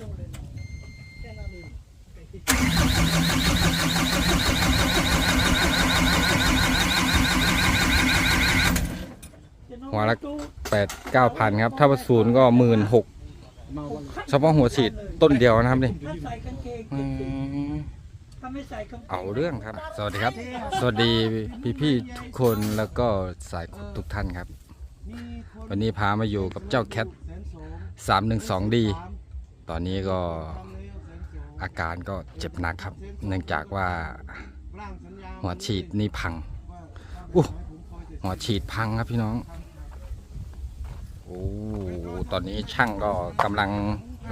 หัวละแปดเก้าพันครับ ถ้าว่าศูนย์ก็หมื่นหกเฉพาะหัวฉีดต้นเดียวนะครับนี่ถ้าใส่กางเกงอืมถ้าไม่ใส่กางเกงเอาเรื่องครับ สวัสดีครับ สวัสดีพี่ๆทุกคนแล้วก็สายทุกท่านครับ วันนี้พามาอยู่กับเจ้าแคท312ดี ตอนนี้ก็อาการก็เจ็บหนักครับ เนื่องจากว่าหัวฉีดนี่พังอู้หัวฉีดพังครับพี่น้องโอ้ตอนนี้ช่างก็กำลัง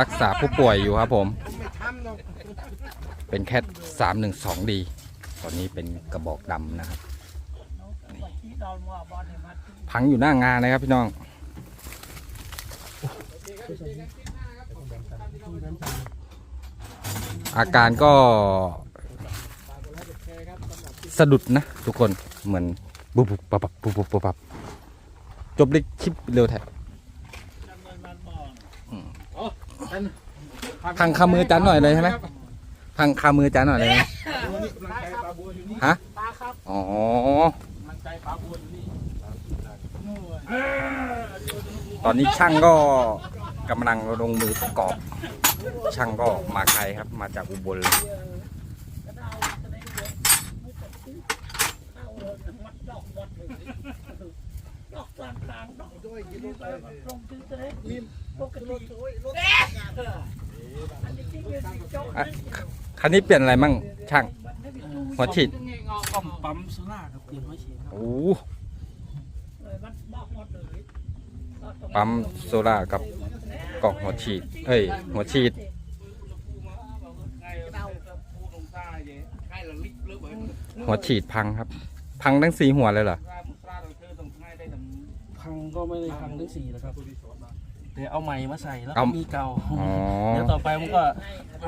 รักษาผู้ป่วยอยู่ครับผม เป็นแคท312ดี ตอนนี้เป็นกระบอกดำนะครับ พังอยู่หน้างานเลยครับพี่น้อง อาการก็สะดุดนะทุกคนเหมือนบุบบุบปับปับบุบบุบปับปับจบเลยคลิปเร็วแท้พังคามือจานหน่อยเลยใช่ไหมพังคามือจานหน่อยเลยไหมฮะอ๋อตอนนี้ช่างก็ กำลังลงมือประกอบ ช่างก็มาไกลครับ มาจากอุบลเลยดอกกลางกลางดอกด้วยลงถึงเลยนี่ปกติอันนี้ที่เงินจบอะคันนี้เปลี่ยนอะไรมั่งช่าง หัวฉีดป้อมปั๊มโซล่าครับเปลี่ยนหัวฉีดครับ โอ้ เลยมันบอกหมดเลย ปั๊มโซล่ากับกล่องหัวฉีด เอ้ย หัวฉีด หัวฉีดพังครับ พังทั้งสีหัวเลยเหรอ พังก็ไม่ได้พังทั้งสี่นะครับแต่เอาใหม่มาใส่แล้วเอามีเก่าอ๋อ เดี๋ยวต่อไปมันก็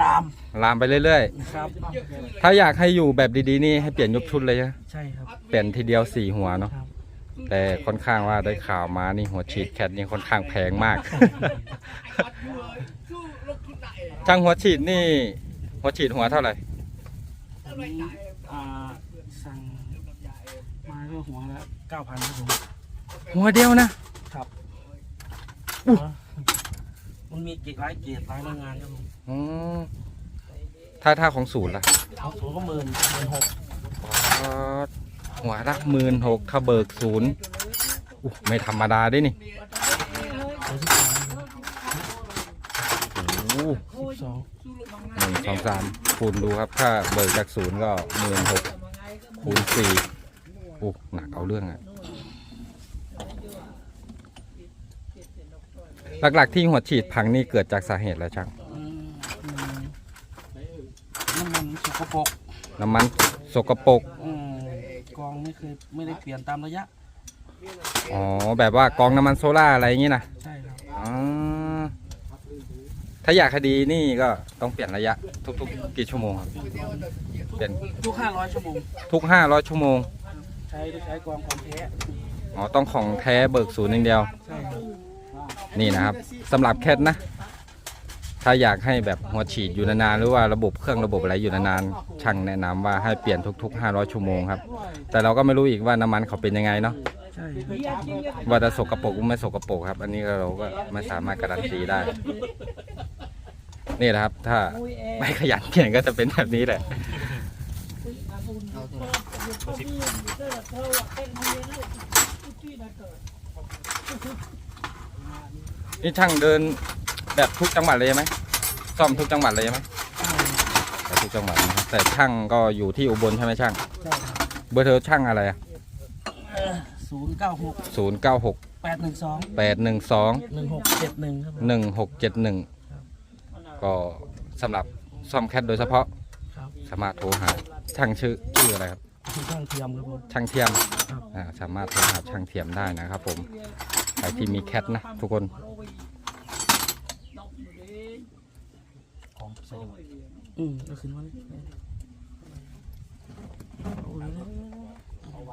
รามลามไปเรื่อยครับ ๆ ถ้าอยากให้อยู่แบบดีๆนี่ให้เปลี่ยนยกชุดเลยนะใช่ครับ เปลี่ยนทีเดียวสี่หัวเนาะ ครับ แต่ค่อนข้างว่าได้ข่าวมานี่หัวฉีดแคทนี่ค่อนข้างแพงมาก ช่างหัวฉีดนี่ หัวฉีดหัวเท่าไหร่อ่าสั่งมาก็หัวละเก้าพันครับผมหัวเดียวนะ มันมีเกียรติหลายเกียรติหลายโรงงานครับผมอ๋อถ้าถ้าของศูนย์ล่ะเอาสูงก็หมื่นหมื่นหก อ๋อ หัวละหมื่นหกถ้าเบิกศูนย์อู้ไม่ธรรมดาด้วยนี่ตัวที่สองโอ้โหสิบสองหนึ่งสองสามคูณดูครับ ถ้าเบิกจากศูนย์ก็หมื่นหกคูณสี่อู้หนักเอาเรื่องอะหลักๆที่หัวฉีดพังนี่เกิดจากสาเหตุอะไรช่างอืมอืมน้ำมันสกปรกน้ำมันสกปรกอืม กองไม่เคยไม่ได้เปลี่ยนตามระยะ อ๋อ แบบว่ากองน้ำมันโซล่าอะไรอย่างงี้นะใช่ครับอ๋อถ้าอยากคดีนี่ก็ต้องเปลี่ยนระยะ ทุกๆ กี่ชั่วโมงครับ เปลี่ยนทุกห้าร้อยชั่วโมงทุกห้าร้อยชั่วโมง ใช้ใช้กองของแท้อ๋อ ต้องของแท้เบิกศูนย์อย่างเดียว ใช่ครับ นี่นะครับสำหรับแคทนะ ถ้าอยากให้แบบหัวฉีดอยู่นานๆหรือว่าระบบเครื่องระบบอะไรอยู่นานๆช่างแนะนำว่าให้เปลี่ยนทุก ๆ 500 ชั่วโมงครับ แต่เราก็ไม่รู้อีกว่าน้ำมันเขาเป็นยังไงเนาะใช่ว่าจะสกปรกหรือไม่สกปรกครับ อันนี้เราก็ไม่สามารถการันตีได้ นี่นะครับ ถ้าไม่ขยันเปลี่ยนก็จะเป็นแบบนี้แหละนี่ช่างเดิน แบบทุกจังหวัดเลยไหมซ่อมทุกจังหวัดเลยไหมแต่ทุกจังหวัดนะครับแต่ช่างก็อยู่ที่อุบลใช่ไหมช่าง ใช่ครับเบอร์โทรช่างอะไรศูนย์เก้าหกศูนย์เก้าหกแปดหนึ่งสองแปดหนึ่งสองหนึ่งหกเจ็ดหนึ่งครับผมหนึ่งหกเจ็ดหนึ่งก็สำหรับซ่อมแคทโดยเฉพาะครับสามารถโทรหาช่างชื่อชื่ออะไรครับ ที่ช่างเทียมครับผม ช่างเทียมครับ อ่าสามารถโทรหาช่างเทียมได้นะครับผม ใครที่มีแคทนะทุกคน ข องใส่อืมก็ขึ้นมาเลยโอ้ย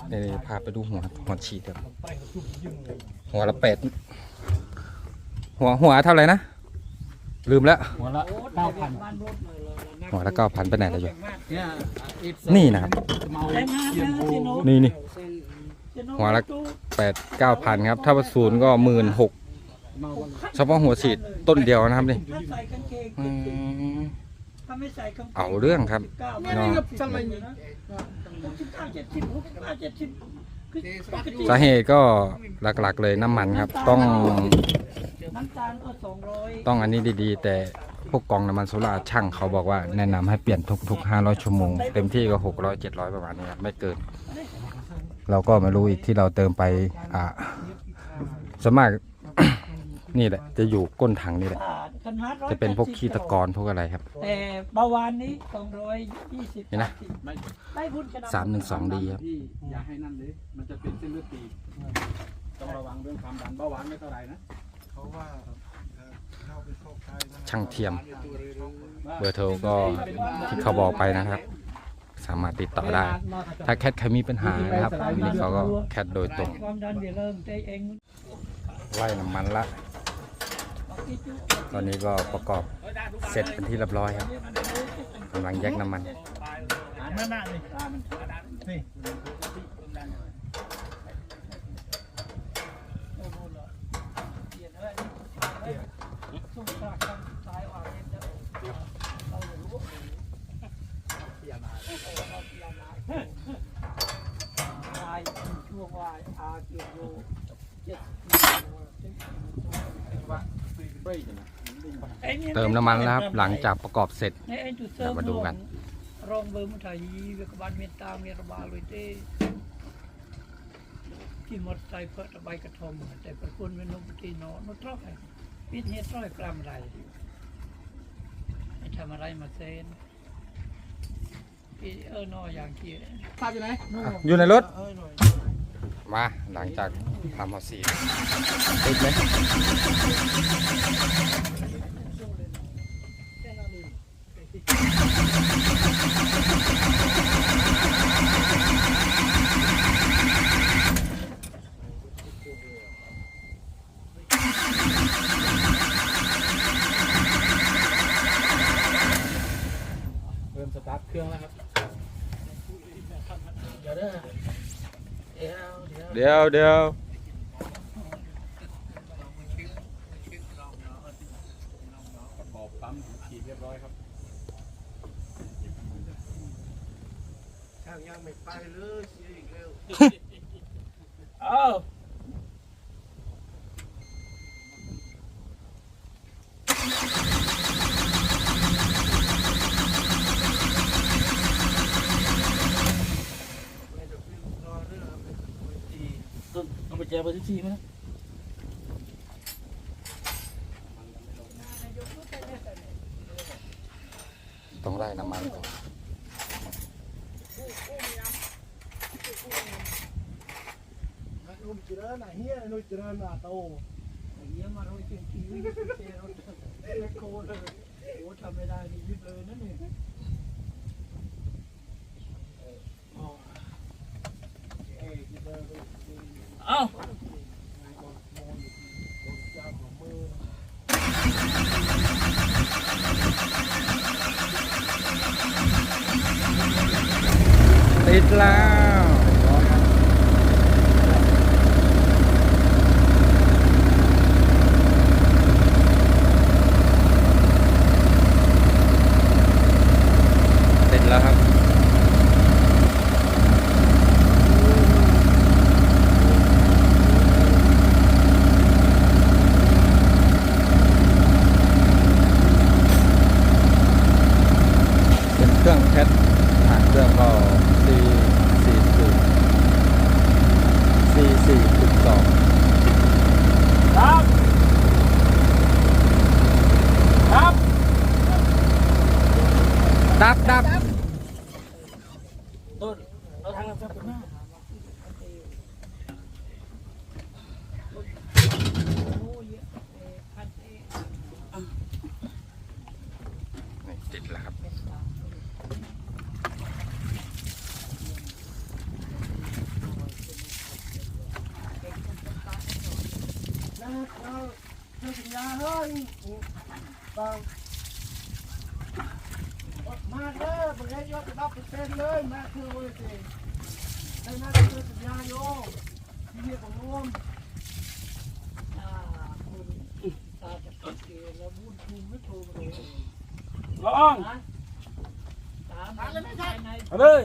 เดี๋ยวพาไปดูหัวหัวฉีดครับหัวละเป็ดหัวหัวเท่าไหร่นะ ลืมแล้ว หัวละเก้าพันบ้านรถเลยเลยหัวละเก้าพันไปไหนแล้วอยู่เนี่ยนี่นะครับเมาแต่งงานเยี่ยมนะโพที่โน้ตนี่นี่ที่โน้ตหัวละแปดเก้าพันครับ ถ้าว่าศูนย์ก็หมื่นหก เมาบ้างเฉพาะหัวฉีดต้นเดียวนะครับนี่ถ้าใส่กางเกงอืมถ้าไม่ใส่กางเกงเอาเรื่องครับ เก้าเนาะหกสิบเก้าเจ็ดสิบหกสิบเก้าเจ็ดสิบคือปกติสาเหตุก็หลักๆเลยน้ำมันครับ ต้องน้ำตาลก็สองร้อยต้องอันนี้ดีๆ แต่พวกกองน้ำมันโซล่าร์ช่างเขาบอกว่าแนะนำให้เปลี่ยนทุกๆ 500 ชั่วโมง เต็มที่ก็ 600 700 ประมาณนี้ครับไม่เกิน เราก็ไม่รู้อีกที่เราเติมไปอ่าสวนมาก นี่แหละ จะอยู่ก้นถังนี่แหละบาทขนาดร้อยจะเป็นพวกขี้ตะกอนพวกอะไรครับ แต่เบาหวานนี้สองร้อยยี่สิบเห็นนะ ได้บุญขนาดสามหนึ่งสองดีครับพี่อย่าให้นั่นเลย มันจะเป็นเส้นเลือดตีบต้องระวังเรื่องความดันเบาหวานไม่เท่าไหร่นะเขาว่าเอ่อเข้าไปเข้าใกล้นะช่างเทียมเบอร์โทรก็ที่เขาบอกไปนะครับ สามารถติดต่อได้ ถ้าแคทใครมีปัญหานะครับนี่เขาก็แคทโดยตรง ความดันเดี๋ยวเริ่มเตะเอง ไล่น้ำมันละ ตอนนี้ก็ประกอบเสร็จเป็นที่เรียบร้อยครับกำลังแยกน้ำมันนั่นน่ะนี่นี่วายช่วงวายอาเกียโยเจ็ด เติมน้ำมันแล้วครับหลังจากประกอบเสร็จในไอ้จุดเสริเดี๋ยวมาดูกัน รองเบอร์มุทายีเวกบาลเมตตาเมรบาลอยเต้ที่หมดใจเพิดระบายกระทมแต่ประคุณเป็นนปฏิโนนตร้อยพิธีตร้อยกรามไรไม่ทำอะไรมาเซนพี่เออนออย่างเกียทราบอยู่ไหนอยู่ในรถ มาหลังจากทำหอสีติดไหมเริ่มสตาร์ทเครื่องแล้วครับ เดี๋ยวเด้อ เดี๋ยวเดี๋ยว เดี๋ยวเดี๋ยว ประกอบปั๊มฉีดเรียบร้อยครับ ช่างยังไม่ไปเลยเสียอีกแล้ว เอ้า ไม่จะฟิลรอเรื่องไม่จะคุยตี เอาไปแจกไปที่ที่มั้ยต้องไล่น้ำมันก่อนนักนุ่ม เจริญน่ะเฮียนุ่มเจริญน่ะโต เยี่ยมมาโรยเก่งจริงวิ่งเจรถเล็กโคเลยโอ้ทำไม่ได้นี่ยิบเลยนั่นนี่ เอ้า ติดแล้ว ดรับเปอร์เซ็นต์เลยมาคือเว้ยสิได้มาคือสัญญาโยที่นี่ของร่วมอ่าคุณตาจะเป็นเกย์แล้วบุญคุณไม่โทรมาเลย ลอง นะตามมาเลยไม่ใช่ใน เอาเลย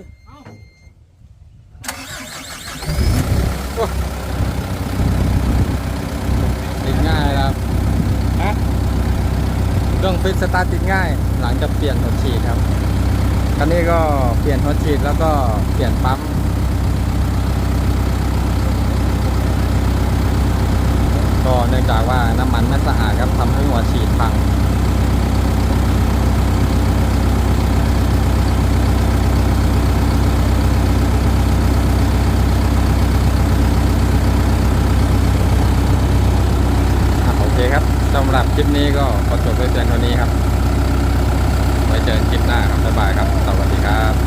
ติดง่ายครับเค รื่องฟิตสตาร์ทติดง่าย หลังจากเปลี่ยนหัวฉีดครับคันนี้ก็เปลี่ยนหัวฉีดแล้วก็เปลี่ยนปั๊มก็เนื่องจากว่าน้ำมันไม่สะอาดครับทำให้หัวฉีดพัง คลิปนี้ก็ขอจบไว้เพียงเท่านี้ครับ ไว้เจอกันคลิปหน้าครับบ๊ายบายครับ สวัสดีครับ